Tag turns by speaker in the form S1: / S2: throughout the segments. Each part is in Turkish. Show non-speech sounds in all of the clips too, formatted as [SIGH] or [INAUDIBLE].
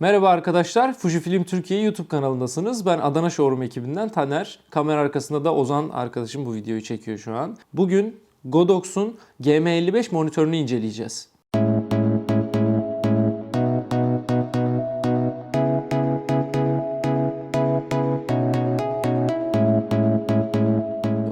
S1: Merhaba arkadaşlar, Fujifilm Türkiye YouTube kanalındasınız. Ben Adana Showroom ekibinden Taner. Kamera arkasında da Ozan arkadaşım bu videoyu çekiyor şu an. Bugün Godox'un GM55 monitörünü inceleyeceğiz.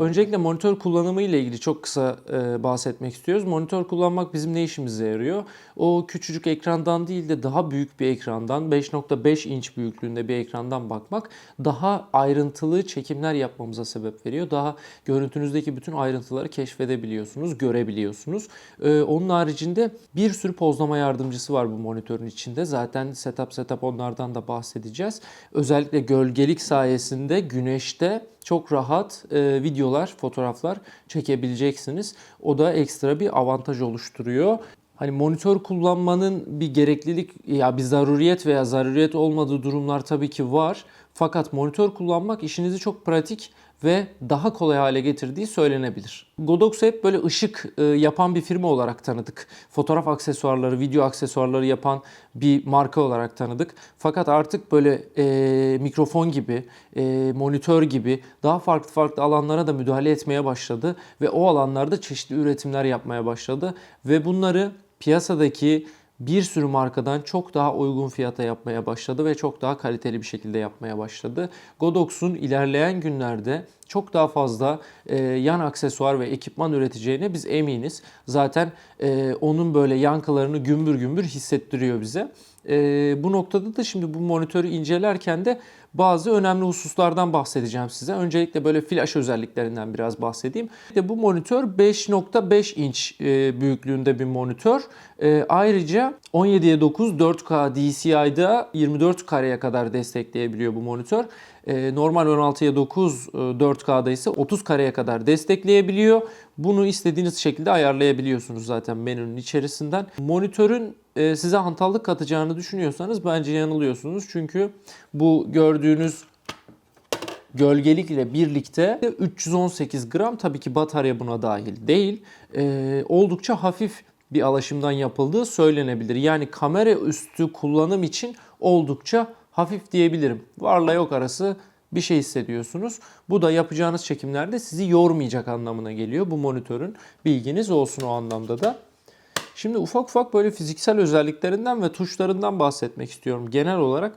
S1: Öncelikle monitör kullanımı ile ilgili çok kısa e, bahsetmek istiyoruz. Monitör kullanmak bizim ne işimize yarıyor? O küçücük ekrandan değil de daha büyük bir ekrandan, 5.5 inç büyüklüğünde bir ekrandan bakmak daha ayrıntılı çekimler yapmamıza sebep veriyor. Daha görüntünüzdeki bütün ayrıntıları keşfedebiliyorsunuz, görebiliyorsunuz. E, onun haricinde bir sürü pozlama yardımcısı var bu monitörün içinde. Zaten setup setup onlardan da bahsedeceğiz. Özellikle gölgelik sayesinde güneşte çok rahat e, videolar, fotoğraflar çekebileceksiniz. O da ekstra bir avantaj oluşturuyor. Hani monitör kullanmanın bir gereklilik ya bir zaruriyet veya zaruriyet olmadığı durumlar tabii ki var. Fakat monitör kullanmak işinizi çok pratik ve daha kolay hale getirdiği söylenebilir. Godox'u hep böyle ışık e, yapan bir firma olarak tanıdık. Fotoğraf aksesuarları, video aksesuarları yapan bir marka olarak tanıdık. Fakat artık böyle e, mikrofon gibi, e, monitör gibi daha farklı farklı alanlara da müdahale etmeye başladı ve o alanlarda çeşitli üretimler yapmaya başladı ve bunları piyasadaki bir sürü markadan çok daha uygun fiyata yapmaya başladı ve çok daha kaliteli bir şekilde yapmaya başladı. Godox'un ilerleyen günlerde çok daha fazla e, yan aksesuar ve ekipman üreteceğine biz eminiz. Zaten e, onun böyle yankılarını gümbür gümbür hissettiriyor bize. E, bu noktada da şimdi bu monitörü incelerken de bazı önemli hususlardan bahsedeceğim size. Öncelikle böyle flash özelliklerinden biraz bahsedeyim. İşte bu monitör 5.5 inç e, büyüklüğünde bir monitör. E, ayrıca 17'ye 9 4K DCI'da 24 kareye kadar destekleyebiliyor bu monitör. E, normal 16'ya 9 4K'da ise 30 kareye kadar destekleyebiliyor. Bunu istediğiniz şekilde ayarlayabiliyorsunuz zaten menünün içerisinden. Monitörün e, size hantallık katacağını düşünüyorsanız bence yanılıyorsunuz. Çünkü bu gördüğünüz gölgelikle birlikte 318 gram tabii ki batarya buna dahil değil. E, oldukça hafif bir alaşımdan yapıldığı söylenebilir. Yani kamera üstü kullanım için oldukça hafif diyebilirim. Varla yok arası bir şey hissediyorsunuz. Bu da yapacağınız çekimlerde sizi yormayacak anlamına geliyor bu monitörün. Bilginiz olsun o anlamda da. Şimdi ufak ufak böyle fiziksel özelliklerinden ve tuşlarından bahsetmek istiyorum. Genel olarak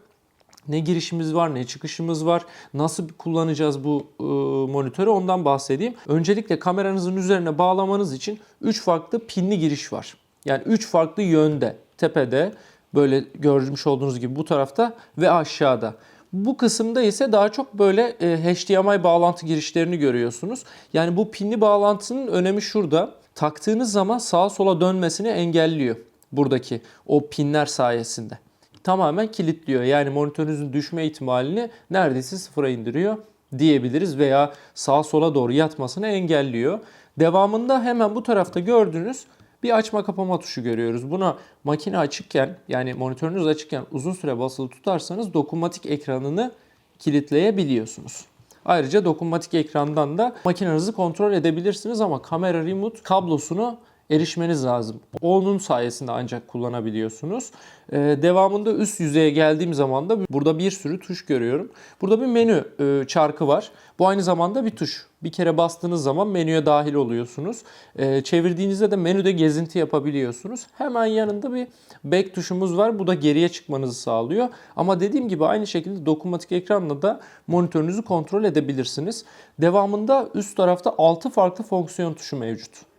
S1: ne girişimiz var, ne çıkışımız var, nasıl kullanacağız bu e, monitörü ondan bahsedeyim. Öncelikle kameranızın üzerine bağlamanız için 3 farklı pinli giriş var. Yani 3 farklı yönde, tepede, böyle görmüş olduğunuz gibi bu tarafta ve aşağıda. Bu kısımda ise daha çok böyle e, HDMI bağlantı girişlerini görüyorsunuz. Yani bu pinli bağlantının önemi şurada. Taktığınız zaman sağa sola dönmesini engelliyor buradaki o pinler sayesinde. Tamamen kilitliyor. Yani monitörünüzün düşme ihtimalini neredeyse sıfıra indiriyor diyebiliriz veya sağa sola doğru yatmasını engelliyor. Devamında hemen bu tarafta gördüğünüz bir açma kapama tuşu görüyoruz. Buna makine açıkken yani monitörünüz açıkken uzun süre basılı tutarsanız dokunmatik ekranını kilitleyebiliyorsunuz. Ayrıca dokunmatik ekrandan da makinenizi kontrol edebilirsiniz ama kamera remote kablosunu erişmeniz lazım. Onun sayesinde ancak kullanabiliyorsunuz. Ee, devamında üst yüzeye geldiğim zaman da burada bir sürü tuş görüyorum. Burada bir menü e, çarkı var. Bu aynı zamanda bir tuş. Bir kere bastığınız zaman menüye dahil oluyorsunuz. Ee, çevirdiğinizde de menüde gezinti yapabiliyorsunuz. Hemen yanında bir back tuşumuz var. Bu da geriye çıkmanızı sağlıyor. Ama dediğim gibi aynı şekilde dokunmatik ekranla da monitörünüzü kontrol edebilirsiniz. Devamında üst tarafta 6 farklı fonksiyon tuşu mevcut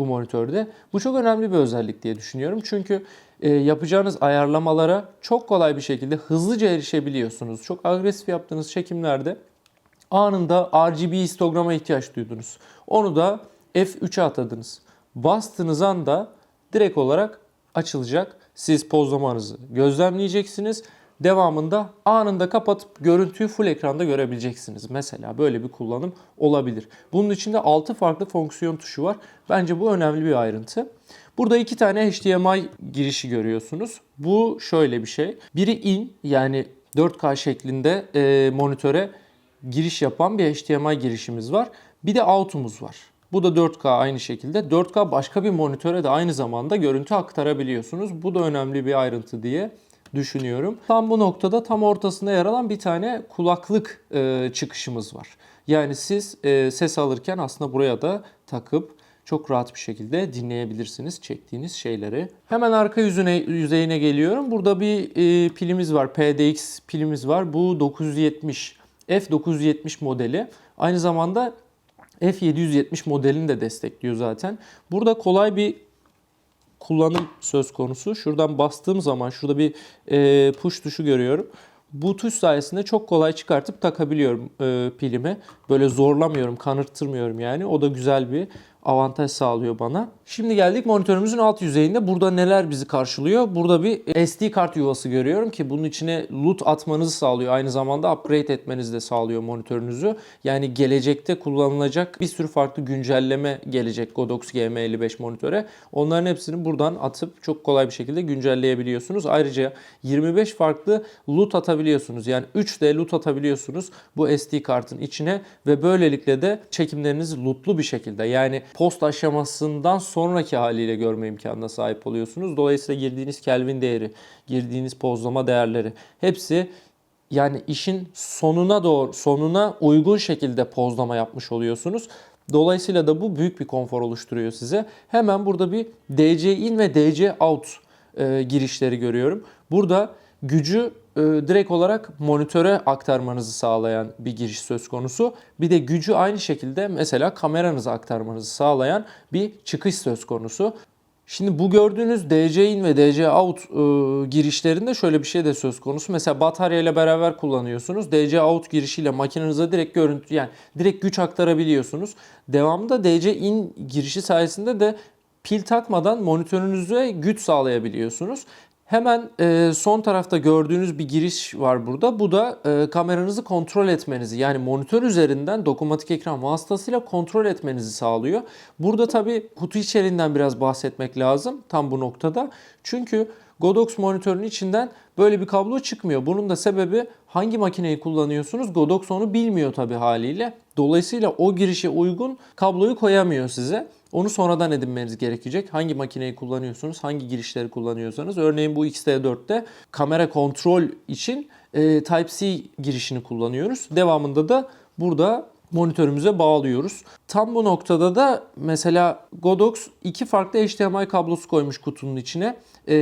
S1: bu monitörde. Bu çok önemli bir özellik diye düşünüyorum. Çünkü e, yapacağınız ayarlamalara çok kolay bir şekilde hızlıca erişebiliyorsunuz. Çok agresif yaptığınız çekimlerde anında RGB histograma ihtiyaç duydunuz. Onu da F3'e atadınız. Bastığınız anda direkt olarak açılacak. Siz pozlamanızı gözlemleyeceksiniz. Devamında anında kapatıp görüntüyü full ekranda görebileceksiniz. Mesela böyle bir kullanım olabilir. Bunun içinde 6 farklı fonksiyon tuşu var. Bence bu önemli bir ayrıntı. Burada iki tane HDMI girişi görüyorsunuz. Bu şöyle bir şey. Biri in yani 4K şeklinde e, monitöre giriş yapan bir HDMI girişimiz var. Bir de out'umuz var. Bu da 4K aynı şekilde. 4K başka bir monitöre de aynı zamanda görüntü aktarabiliyorsunuz. Bu da önemli bir ayrıntı diye düşünüyorum. Tam bu noktada tam ortasında yer alan bir tane kulaklık e, çıkışımız var. Yani siz e, ses alırken aslında buraya da takıp çok rahat bir şekilde dinleyebilirsiniz çektiğiniz şeyleri. Hemen arka yüzüne yüzeyine geliyorum. Burada bir e, pilimiz var. PDX pilimiz var. Bu 970 F970 modeli. Aynı zamanda F770 modelini de destekliyor zaten. Burada kolay bir kullanım söz konusu. Şuradan bastığım zaman şurada bir e, push tuşu görüyorum. Bu tuş sayesinde çok kolay çıkartıp takabiliyorum e, pilimi. Böyle zorlamıyorum, kanırttırmıyorum yani. O da güzel bir avantaj sağlıyor bana. Şimdi geldik monitörümüzün alt yüzeyinde. Burada neler bizi karşılıyor? Burada bir SD kart yuvası görüyorum ki bunun içine loot atmanızı sağlıyor. Aynı zamanda upgrade etmenizi de sağlıyor monitörünüzü. Yani gelecekte kullanılacak bir sürü farklı güncelleme gelecek Godox GM55 monitöre. Onların hepsini buradan atıp çok kolay bir şekilde güncelleyebiliyorsunuz. Ayrıca 25 farklı loot atabiliyorsunuz. Yani 3D loot atabiliyorsunuz bu SD kartın içine ve böylelikle de çekimlerinizi lootlu bir şekilde yani post aşamasından sonraki haliyle görme imkanına sahip oluyorsunuz. Dolayısıyla girdiğiniz Kelvin değeri, girdiğiniz pozlama değerleri hepsi yani işin sonuna doğru sonuna uygun şekilde pozlama yapmış oluyorsunuz. Dolayısıyla da bu büyük bir konfor oluşturuyor size. Hemen burada bir DC in ve DC out e, girişleri görüyorum. Burada gücü direkt olarak monitöre aktarmanızı sağlayan bir giriş söz konusu. Bir de gücü aynı şekilde mesela kameranıza aktarmanızı sağlayan bir çıkış söz konusu. Şimdi bu gördüğünüz DC in ve DC out e, girişlerinde şöyle bir şey de söz konusu. Mesela batarya ile beraber kullanıyorsunuz. DC out girişiyle makinenize direkt görüntü yani direkt güç aktarabiliyorsunuz. Devamında DC in girişi sayesinde de pil takmadan monitörünüze güç sağlayabiliyorsunuz. Hemen e, son tarafta gördüğünüz bir giriş var burada. Bu da e, kameranızı kontrol etmenizi yani monitör üzerinden dokunmatik ekran vasıtasıyla kontrol etmenizi sağlıyor. Burada tabi kutu içeriğinden biraz bahsetmek lazım tam bu noktada. Çünkü Godox monitörün içinden böyle bir kablo çıkmıyor. Bunun da sebebi hangi makineyi kullanıyorsunuz? Godox onu bilmiyor tabi haliyle. Dolayısıyla o girişe uygun kabloyu koyamıyor size. Onu sonradan edinmeniz gerekecek. Hangi makineyi kullanıyorsunuz, hangi girişleri kullanıyorsanız. Örneğin bu XT4'te kamera kontrol için e, Type-C girişini kullanıyoruz. Devamında da burada monitörümüze bağlıyoruz. Tam bu noktada da mesela Godox iki farklı HDMI kablosu koymuş kutunun içine. E,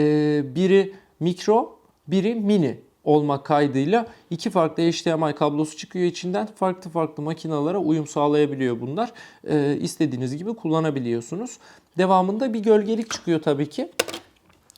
S1: biri mikro, biri mini olmak kaydıyla iki farklı HDMI kablosu çıkıyor içinden. Farklı farklı makinalara uyum sağlayabiliyor bunlar. Ee, istediğiniz gibi kullanabiliyorsunuz. Devamında bir gölgelik çıkıyor tabii ki.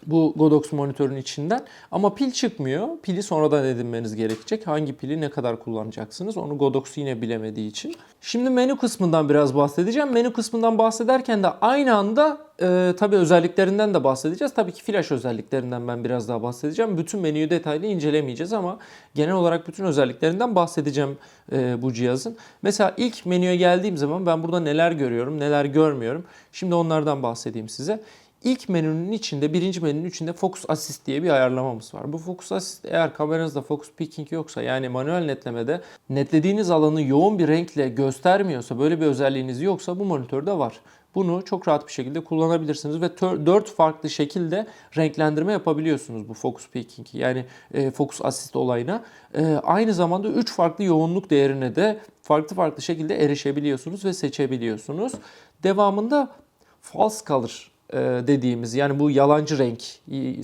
S1: Bu Godox monitörün içinden. Ama pil çıkmıyor. Pili sonradan edinmeniz gerekecek. Hangi pili ne kadar kullanacaksınız onu Godox yine bilemediği için. Şimdi menü kısmından biraz bahsedeceğim. Menü kısmından bahsederken de aynı anda e, tabii özelliklerinden de bahsedeceğiz. Tabii ki flash özelliklerinden ben biraz daha bahsedeceğim. Bütün menüyü detaylı incelemeyeceğiz ama genel olarak bütün özelliklerinden bahsedeceğim e, bu cihazın. Mesela ilk menüye geldiğim zaman ben burada neler görüyorum, neler görmüyorum. Şimdi onlardan bahsedeyim size. İlk menünün içinde, birinci menünün içinde Focus Assist diye bir ayarlamamız var. Bu Focus Assist eğer kameranızda Focus Picking yoksa yani manuel netlemede netlediğiniz alanı yoğun bir renkle göstermiyorsa, böyle bir özelliğiniz yoksa bu monitörde var. Bunu çok rahat bir şekilde kullanabilirsiniz ve 4 farklı şekilde renklendirme yapabiliyorsunuz bu Focus Peaking'i yani e, Focus Assist olayına. E, aynı zamanda 3 farklı yoğunluk değerine de farklı farklı şekilde erişebiliyorsunuz ve seçebiliyorsunuz. Devamında False Color dediğimiz yani bu yalancı renk,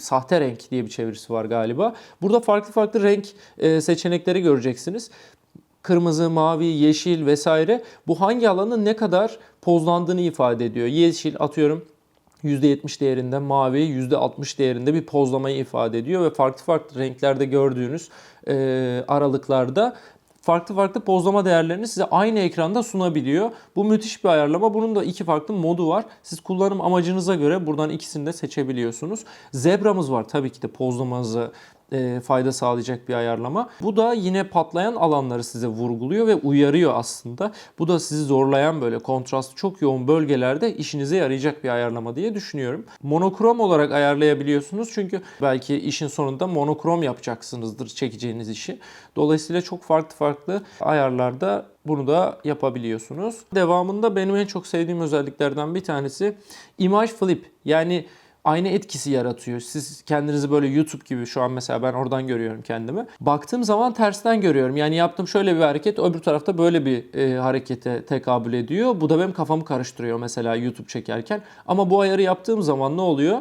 S1: sahte renk diye bir çevirisi var galiba. Burada farklı farklı renk e, seçenekleri göreceksiniz. Kırmızı, mavi, yeşil vesaire bu hangi alanın ne kadar pozlandığını ifade ediyor. Yeşil atıyorum %70 değerinde, mavi %60 değerinde bir pozlamayı ifade ediyor ve farklı farklı renklerde gördüğünüz e, aralıklarda farklı farklı pozlama değerlerini size aynı ekranda sunabiliyor. Bu müthiş bir ayarlama. Bunun da iki farklı modu var. Siz kullanım amacınıza göre buradan ikisini de seçebiliyorsunuz. Zebramız var tabii ki de pozlamanızı e, fayda sağlayacak bir ayarlama. Bu da yine patlayan alanları size vurguluyor ve uyarıyor aslında. Bu da sizi zorlayan böyle kontrast çok yoğun bölgelerde işinize yarayacak bir ayarlama diye düşünüyorum. Monokrom olarak ayarlayabiliyorsunuz çünkü belki işin sonunda monokrom yapacaksınızdır çekeceğiniz işi. Dolayısıyla çok farklı farklı ayarlarda bunu da yapabiliyorsunuz. Devamında benim en çok sevdiğim özelliklerden bir tanesi Image Flip. Yani aynı etkisi yaratıyor. Siz kendinizi böyle YouTube gibi şu an mesela ben oradan görüyorum kendimi. Baktığım zaman tersten görüyorum. Yani yaptığım şöyle bir hareket öbür tarafta böyle bir e, harekete tekabül ediyor. Bu da benim kafamı karıştırıyor mesela YouTube çekerken. Ama bu ayarı yaptığım zaman ne oluyor?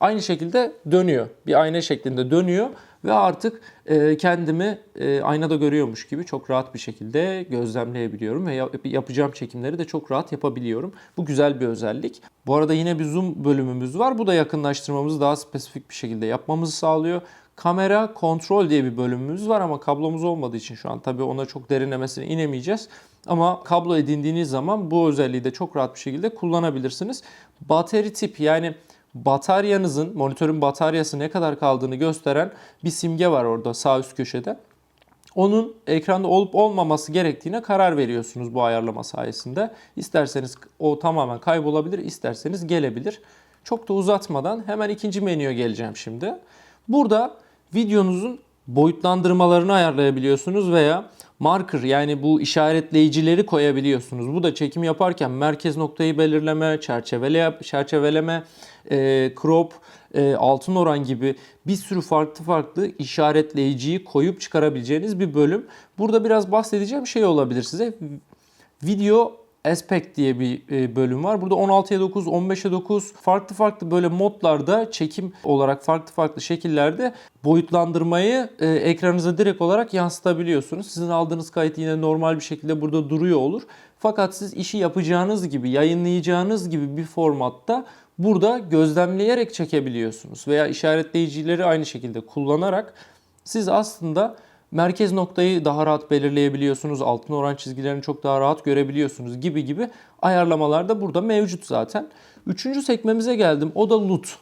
S1: Aynı şekilde dönüyor. Bir ayna şeklinde dönüyor ve artık e, kendimi e, aynada görüyormuş gibi çok rahat bir şekilde gözlemleyebiliyorum ve yap- yapacağım çekimleri de çok rahat yapabiliyorum. Bu güzel bir özellik. Bu arada yine bir zoom bölümümüz var. Bu da yakınlaştırmamızı daha spesifik bir şekilde yapmamızı sağlıyor. Kamera kontrol diye bir bölümümüz var ama kablomuz olmadığı için şu an tabii ona çok derinlemesine inemeyeceğiz. Ama kablo edindiğiniz zaman bu özelliği de çok rahat bir şekilde kullanabilirsiniz. Bateri tip yani bataryanızın, monitörün bataryası ne kadar kaldığını gösteren bir simge var orada sağ üst köşede. Onun ekranda olup olmaması gerektiğine karar veriyorsunuz bu ayarlama sayesinde. İsterseniz o tamamen kaybolabilir, isterseniz gelebilir. Çok da uzatmadan hemen ikinci menüye geleceğim şimdi. Burada videonuzun boyutlandırmalarını ayarlayabiliyorsunuz veya marker yani bu işaretleyicileri koyabiliyorsunuz. Bu da çekim yaparken merkez noktayı belirleme, çerçevele, çerçeveleme, e, crop, e, altın oran gibi bir sürü farklı farklı işaretleyiciyi koyup çıkarabileceğiniz bir bölüm. Burada biraz bahsedeceğim şey olabilir size. Video Aspect diye bir e, bölüm var. Burada 16'ya 9, 15'e 9 farklı farklı böyle modlarda çekim olarak farklı farklı şekillerde boyutlandırmayı e, ekranınıza direkt olarak yansıtabiliyorsunuz. Sizin aldığınız kayıt yine normal bir şekilde burada duruyor olur. Fakat siz işi yapacağınız gibi, yayınlayacağınız gibi bir formatta burada gözlemleyerek çekebiliyorsunuz. Veya işaretleyicileri aynı şekilde kullanarak siz aslında merkez noktayı daha rahat belirleyebiliyorsunuz. Altın oran çizgilerini çok daha rahat görebiliyorsunuz gibi gibi ayarlamalar da burada mevcut zaten. Üçüncü sekmemize geldim. O da LUT.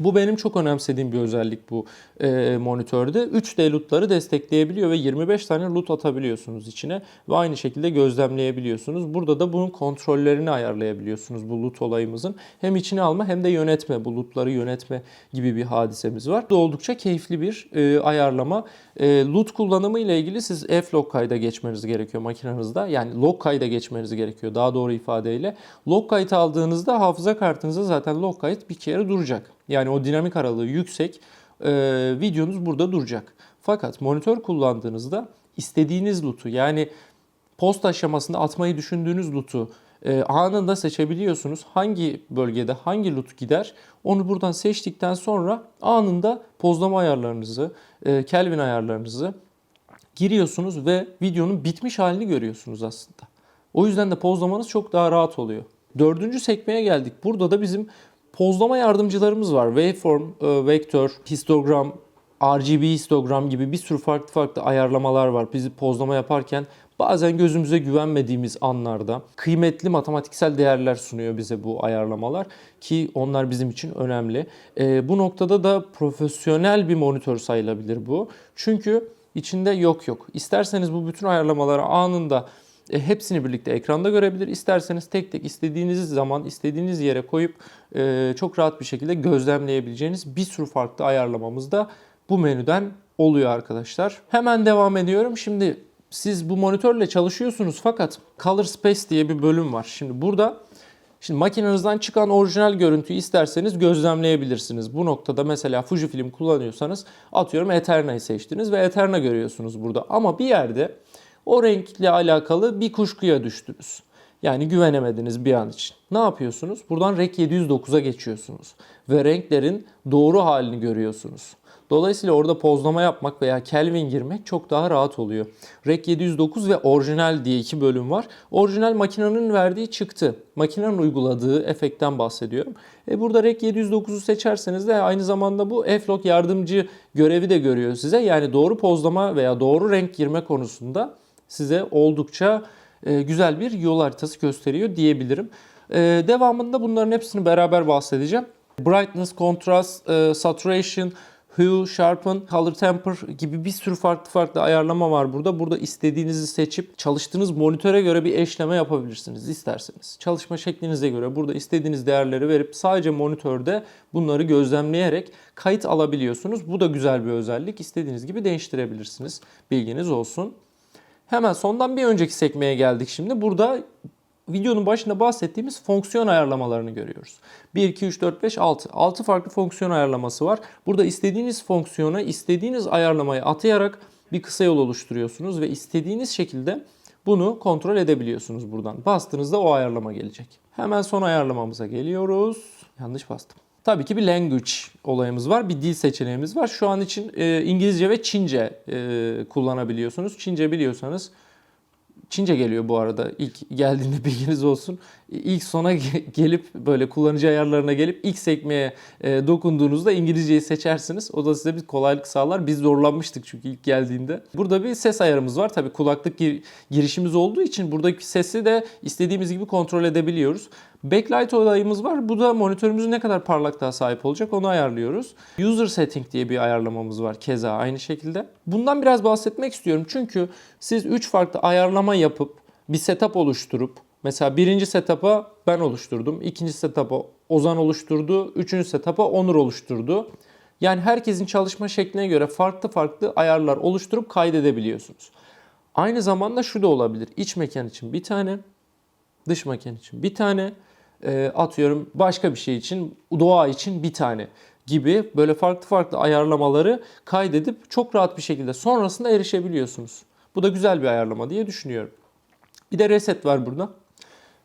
S1: Bu benim çok önemsediğim bir özellik bu e, monitörde. 3D LUT'ları destekleyebiliyor ve 25 tane LUT atabiliyorsunuz içine ve aynı şekilde gözlemleyebiliyorsunuz. Burada da bunun kontrollerini ayarlayabiliyorsunuz bu LUT olayımızın. Hem içine alma hem de yönetme, bu LUT'ları yönetme gibi bir hadisemiz var. Bu oldukça keyifli bir e, ayarlama. E, LUT kullanımı ile ilgili siz F-Log kayda geçmeniz gerekiyor makinenizde. Yani log kayda geçmeniz gerekiyor daha doğru ifadeyle. Log kayıt aldığınızda hafıza kartınızda zaten log kayıt bir kere duracak. Yani o dinamik aralığı yüksek e, videonuz burada duracak. Fakat monitör kullandığınızda istediğiniz loot'u yani post aşamasında atmayı düşündüğünüz loot'u e, anında seçebiliyorsunuz. Hangi bölgede hangi loot gider onu buradan seçtikten sonra anında pozlama ayarlarınızı, e, Kelvin ayarlarınızı giriyorsunuz ve videonun bitmiş halini görüyorsunuz aslında. O yüzden de pozlamanız çok daha rahat oluyor. Dördüncü sekmeye geldik. Burada da bizim pozlama yardımcılarımız var. Waveform, e, vektör, histogram, RGB histogram gibi bir sürü farklı farklı ayarlamalar var. Bizi pozlama yaparken bazen gözümüze güvenmediğimiz anlarda kıymetli matematiksel değerler sunuyor bize bu ayarlamalar ki onlar bizim için önemli. E, bu noktada da profesyonel bir monitör sayılabilir bu. Çünkü içinde yok yok. İsterseniz bu bütün ayarlamaları anında e, hepsini birlikte ekranda görebilir. İsterseniz tek tek istediğiniz zaman istediğiniz yere koyup e, çok rahat bir şekilde gözlemleyebileceğiniz bir sürü farklı ayarlamamız da bu menüden oluyor arkadaşlar. Hemen devam ediyorum. Şimdi siz bu monitörle çalışıyorsunuz fakat Color Space diye bir bölüm var. Şimdi burada Şimdi makinenizden çıkan orijinal görüntüyü isterseniz gözlemleyebilirsiniz. Bu noktada mesela Fujifilm kullanıyorsanız atıyorum Eterna'yı seçtiniz ve Eterna görüyorsunuz burada. Ama bir yerde o renkle alakalı bir kuşkuya düştünüz. Yani güvenemediniz bir an için. Ne yapıyorsunuz? Buradan REC 709'a geçiyorsunuz ve renklerin doğru halini görüyorsunuz. Dolayısıyla orada pozlama yapmak veya Kelvin girmek çok daha rahat oluyor. REC 709 ve orijinal diye iki bölüm var. Orijinal makinenin verdiği çıktı. Makinenin uyguladığı efektten bahsediyorum. E burada REC 709'u seçerseniz de aynı zamanda bu F-Log yardımcı görevi de görüyor size. Yani doğru pozlama veya doğru renk girme konusunda size oldukça e, güzel bir yol haritası gösteriyor diyebilirim. E, devamında bunların hepsini beraber bahsedeceğim. Brightness, Contrast, e, Saturation, Hue, Sharpen, Color Temper gibi bir sürü farklı farklı ayarlama var burada. Burada istediğinizi seçip çalıştığınız monitöre göre bir eşleme yapabilirsiniz isterseniz. Çalışma şeklinize göre burada istediğiniz değerleri verip sadece monitörde bunları gözlemleyerek kayıt alabiliyorsunuz. Bu da güzel bir özellik. İstediğiniz gibi değiştirebilirsiniz. Bilginiz olsun. Hemen sondan bir önceki sekmeye geldik şimdi. Burada videonun başında bahsettiğimiz fonksiyon ayarlamalarını görüyoruz. 1, 2, 3, 4, 5, 6. 6 farklı fonksiyon ayarlaması var. Burada istediğiniz fonksiyona istediğiniz ayarlamayı atayarak bir kısa yol oluşturuyorsunuz ve istediğiniz şekilde bunu kontrol edebiliyorsunuz buradan. Bastığınızda o ayarlama gelecek. Hemen son ayarlamamıza geliyoruz. Yanlış bastım. Tabii ki bir language olayımız var. Bir dil seçeneğimiz var. Şu an için e, İngilizce ve Çince e, kullanabiliyorsunuz. Çince biliyorsanız Çince geliyor bu arada. İlk geldiğinde [LAUGHS] bilginiz olsun. İlk sona ge- gelip böyle kullanıcı ayarlarına gelip ilk sekmeye e, dokunduğunuzda İngilizceyi seçersiniz. O da size bir kolaylık sağlar. Biz zorlanmıştık çünkü ilk geldiğinde. Burada bir ses ayarımız var. Tabii kulaklık gir- girişimiz olduğu için buradaki sesi de istediğimiz gibi kontrol edebiliyoruz. Backlight olayımız var. Bu da monitörümüzün ne kadar parlaklığa sahip olacak onu ayarlıyoruz. User setting diye bir ayarlamamız var keza aynı şekilde. Bundan biraz bahsetmek istiyorum. Çünkü siz 3 farklı ayarlama yapıp bir setup oluşturup mesela birinci setup'a ben oluşturdum. ikinci setup'a Ozan oluşturdu. Üçüncü setup'a Onur oluşturdu. Yani herkesin çalışma şekline göre farklı farklı ayarlar oluşturup kaydedebiliyorsunuz. Aynı zamanda şu da olabilir. İç mekan için bir tane, dış mekan için bir tane, e, atıyorum başka bir şey için, doğa için bir tane gibi böyle farklı farklı ayarlamaları kaydedip çok rahat bir şekilde sonrasında erişebiliyorsunuz. Bu da güzel bir ayarlama diye düşünüyorum. Bir de reset var burada.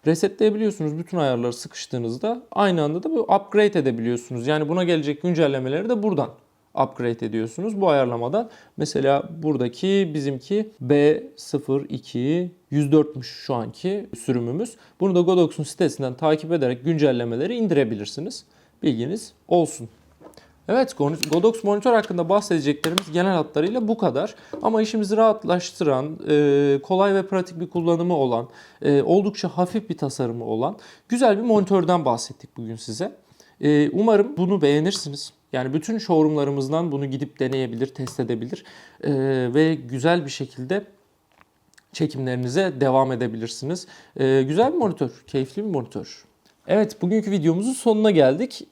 S1: Resetleyebiliyorsunuz bütün ayarları sıkıştığınızda. Aynı anda da bu upgrade edebiliyorsunuz. Yani buna gelecek güncellemeleri de buradan upgrade ediyorsunuz bu ayarlamadan. Mesela buradaki bizimki B02 104'müş şu anki sürümümüz. Bunu da Godox'un sitesinden takip ederek güncellemeleri indirebilirsiniz. Bilginiz olsun. Evet, Godox monitör hakkında bahsedeceklerimiz genel hatlarıyla bu kadar. Ama işimizi rahatlaştıran, e, kolay ve pratik bir kullanımı olan, e, oldukça hafif bir tasarımı olan güzel bir monitörden bahsettik bugün size. E, Umarım bunu beğenirsiniz. Yani bütün showroomlarımızdan bunu gidip deneyebilir, test edebilir e, ve güzel bir şekilde çekimlerinize devam edebilirsiniz. E, güzel bir monitör, keyifli bir monitör. Evet, bugünkü videomuzun sonuna geldik.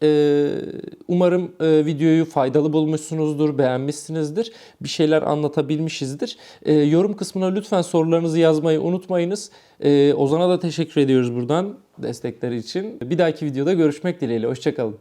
S1: Umarım videoyu faydalı bulmuşsunuzdur, beğenmişsinizdir. Bir şeyler anlatabilmişizdir. Yorum kısmına lütfen sorularınızı yazmayı unutmayınız. Ozan'a da teşekkür ediyoruz buradan destekleri için. Bir dahaki videoda görüşmek dileğiyle. Hoşçakalın.